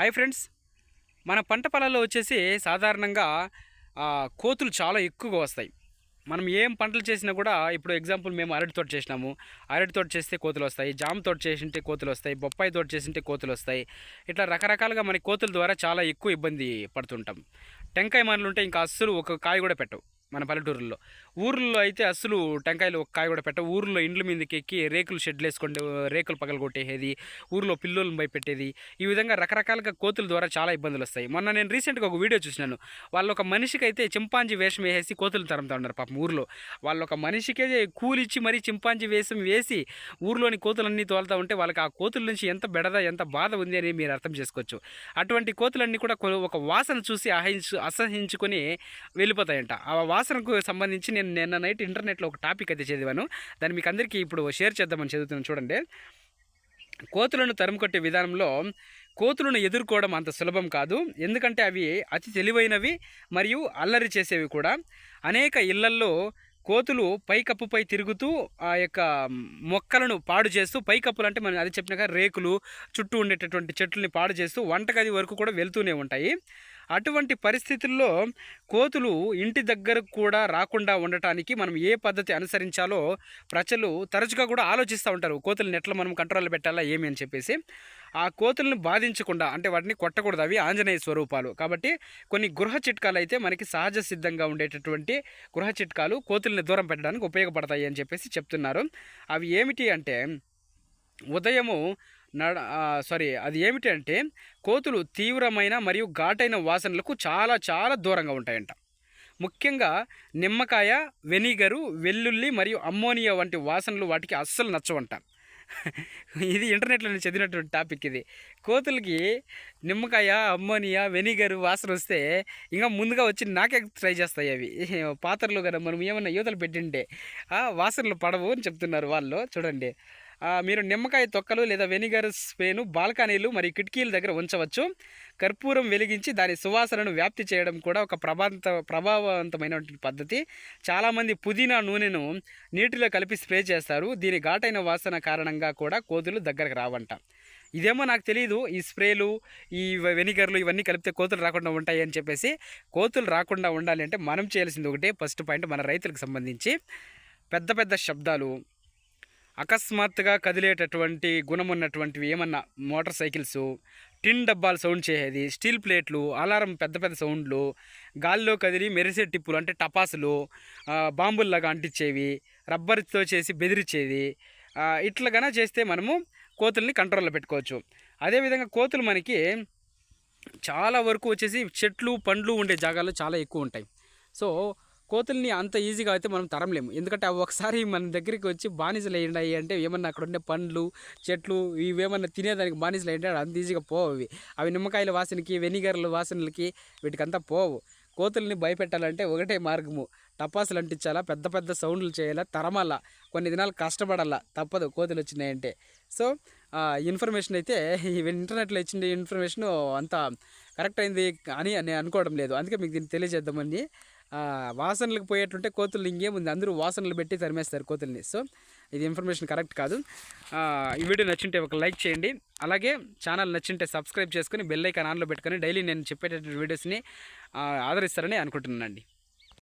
Hi friends మన పంట పొలాల్లో వచ్చేసి సాధారణంగా కోతులు చాలా ఎక్కువగా వస్తాయి. మనం ఏం పంటలు చేసినా కూడా ఇప్పుడు ఎగ్జాంపుల్ మేము అరటి తోట చేసినాము. అరటి తోట చేస్తే కోతులు వస్తాయి. జామ తోట చేసింటే కోతులు వస్తాయి. బొప్పాయి తోట చేసింటే కోతులు వస్తాయి. ఇట్లా రకరకాలుగా మన కోతుల ద్వారా చాలా ఎక్కువ ఇబ్బంది పడుతుంటాం. టెంకాయ మనలు ఉంటే ఇంకా అస్సలు ఒక కాయ కూడా పెట్టవు. మన పల్లెటూరుల్లో. ఊర్లో అయితే అస్సలు టెంకాయలు ఒక కాయ కూడా పెట్ట ఊర్లో ఇండ్ల మీదకి ఎక్కి రేకులు షెడ్లు వేసుకుంటే రేకులు పగలగొట్టేది ఊర్లో పిల్లోలను భయపెట్టేది ఈ విధంగా రకరకాలుగా కోతుల ద్వారా చాలా ఇబ్బందులు వస్తాయి. మొన్న నేను రీసెంట్గా ఒక వీడియో చూసినాను. వాళ్ళు ఒక మనిషికి అయితే చింపాంజీ వేషం వేసేసి కోతులు తరంతా ఉన్నారు పాపం ఊర్లో. వాళ్ళు ఒక మనిషికే కూలిచ్చి మరీ చింపాంజీ వేషం వేసి ఊర్లోని కోతులన్నీ తోలుతూ ఉంటే వాళ్ళకి ఆ కోతుల నుంచి ఎంత బెడద ఎంత బాధ ఉంది అని మీరు అర్థం చేసుకోవచ్చు. అటువంటి కోతులన్నీ కూడా ఒక వాసన చూసి అహించు అసహించుకొని వెళ్ళిపోతాయంట. ఆ వాసనకు సంబంధించి నేను నిన్న నైట్ ఇంటర్నెట్లో ఒక టాపిక్ అయితే చదివాను. దాన్ని మీకు అందరికీ ఇప్పుడు షేర్ చేద్దామని చదువుతున్నాను చూడండి. కోతులను తరుముకొట్టే విధానంలో కోతులను ఎదుర్కోవడం అంత సులభం కాదు. ఎందుకంటే అవి అతి తెలివైనవి మరియు అల్లరి చేసేవి కూడా. అనేక ఇళ్ళల్లో కోతులు పైకప్పుపై తిరుగుతూ ఆ యొక్క మొక్కలను పాడు చేస్తూ పైకప్పులు అంటే మనం అది చెప్పినాక రేకులు చుట్టూ ఉండేటటువంటి చెట్లని పాడు చేస్తూ వంటగది వరకు కూడా వెళ్తూనే ఉంటాయి. అటువంటి పరిస్థితుల్లో కోతులు ఇంటి దగ్గరకు కూడా రాకుండా ఉండటానికి మనం ఏ పద్ధతి అనుసరించాలో ప్రజలు తరచుగా కూడా ఆలోచిస్తూ ఉంటారు. కోతులను ఎట్లా మనం కంట్రోల్ పెట్టాలా ఏమి అని చెప్పేసి. ఆ కోతులను బాధించకుండా అంటే వాటిని కొట్టకూడదు అవి ఆంజనేయ స్వరూపాలు. కాబట్టి కొన్ని గృహ చిట్కాలు అయితే మనకి సహజ సిద్ధంగా ఉండేటటువంటి గృహ చిట్కాలు కోతుల్ని దూరం పెట్టడానికి ఉపయోగపడతాయి అని చెప్పేసి చెప్తున్నారు. అవి ఏమిటి అంటే ఉదయము నడ సారీ అది ఏమిటంటే కోతులు తీవ్రమైన మరియు ఘాటైన వాసనలకు చాలా చాలా దూరంగా ఉంటాయంట. ముఖ్యంగా నిమ్మకాయ వెనిగరు వెల్లుల్లి మరియు అమ్మోనియా వంటి వాసనలు వాటికి అస్సలు నచ్చవంట. ఇది ఇంటర్నెట్లో నేను చదివినటువంటి టాపిక్ ఇది. కోతులకి నిమ్మకాయ అమ్మోనియా వెనిగర్ వాసన వస్తే ఇంకా ముందుగా వచ్చి నాకే ట్రై చేస్తాయి అవి. పాత్రలు కదా మనం ఏమన్నా యూతలు పెట్టింటే ఆ వాసనలు పడవు అని చెప్తున్నారు వాళ్ళు. చూడండి. మీరు నిమ్మకాయ తొక్కలు లేదా వెనిగర్ స్ప్రేను బాల్కనీలు మరియు కిటికీల దగ్గర ఉంచవచ్చు. కర్పూరం వెలిగించి దాని సువాసనను వ్యాప్తి చేయడం కూడా ఒక ప్రభావంత ప్రభావవంతమైనటువంటి పద్ధతి. చాలామంది పుదీనా నూనెను నీటిలో కలిపి స్ప్రే చేస్తారు. దీని ఘాటైన వాసన కారణంగా కూడా కోతులు దగ్గరకు రావంట. ఇదేమో నాకు తెలియదు ఈ స్ప్రేలు ఈ వెనిగర్లు ఇవన్నీ కలిపితే కోతులు రాకుండా ఉంటాయి అని చెప్పేసి కోతులు రాకుండా ఉండాలి అంటే మనం చేయాల్సింది ఒకటే. ఫస్ట్ పాయింట్ మన రైతులకు సంబంధించి పెద్ద పెద్ద శబ్దాలు అకస్మాత్తుగా కదిలేటటువంటి గుణం ఉన్నటువంటివి ఏమన్నా మోటార్ సైకిల్స్ టిన్ డబ్బాలు సౌండ్ చేసేది స్టీల్ ప్లేట్లు అలారం పెద్ద పెద్ద సౌండ్లు గాల్లో కదిలి మెరిసే టిప్పులు అంటే టపాసులు బాంబుల్లాగా అంటించేవి రబ్బర్తో చేసి బెదిరించేది ఆ, ఇట్లాగన చేస్తే మనము కోతుల్ని కంట్రోల్లో పెట్టుకోవచ్చు. అదేవిధంగా కోతులు మనకి చాలా వరకు వచ్చేసి చెట్లు పండ్లు ఉండే జాగాలు చాలా ఎక్కువ ఉంటాయి. సో కోతుల్ని అంత ఈజీగా అయితే మనం తరంలేము ఎందుకంటే అవి ఒకసారి మన దగ్గరికి వచ్చి బానిసలు అయ్యాయి అంటే ఏమన్నా అక్కడ ఉండే పండ్లు చెట్లు ఇవేమన్నా తినేదానికి బానిసలు అయ్యంటే అంత ఈజీగా పోవు అవి. అవి నిమ్మకాయల వాసనకి వెనిగర్ల వాసనలకి వీటికంతా పోవు. కోతుల్ని భయపెట్టాలంటే ఒకటే మార్గము. టపాసులు అంటించాలా పెద్ద పెద్ద సౌండ్లు చేయాలా తరమాలా కొన్ని దినాలు కష్టపడాలా తప్పదు కోతులు వచ్చినాయంటే. సో ఇన్ఫర్మేషన్ అయితే ఇంటర్నెట్లో ఇచ్చిన ఇన్ఫర్మేషన్ అంత కరెక్ట్ అయింది అని నేను అనుకోవడం లేదు. అందుకే మీకు దీన్ని తెలియజేద్దామని వాసనలకు పోయేటుంటే కోతులు ఇంకేముంది అందరూ వాసనలు పెట్టి తరిమేస్తారు కోతుల్ని. సో ఇది ఇన్ఫర్మేషన్ కరెక్ట్ కాదు. ఈ వీడియో నచ్చింటే ఒక లైక్ చేయండి. అలాగే ఛానల్ నచ్చింటే సబ్స్క్రైబ్ చేసుకుని బెల్ ఐకాన్ ఆన్లో పెట్టుకొని డైలీ నేను చెప్పేటటువంటి వీడియోస్ని ఆదరిస్తారని అనుకుంటున్నానండి.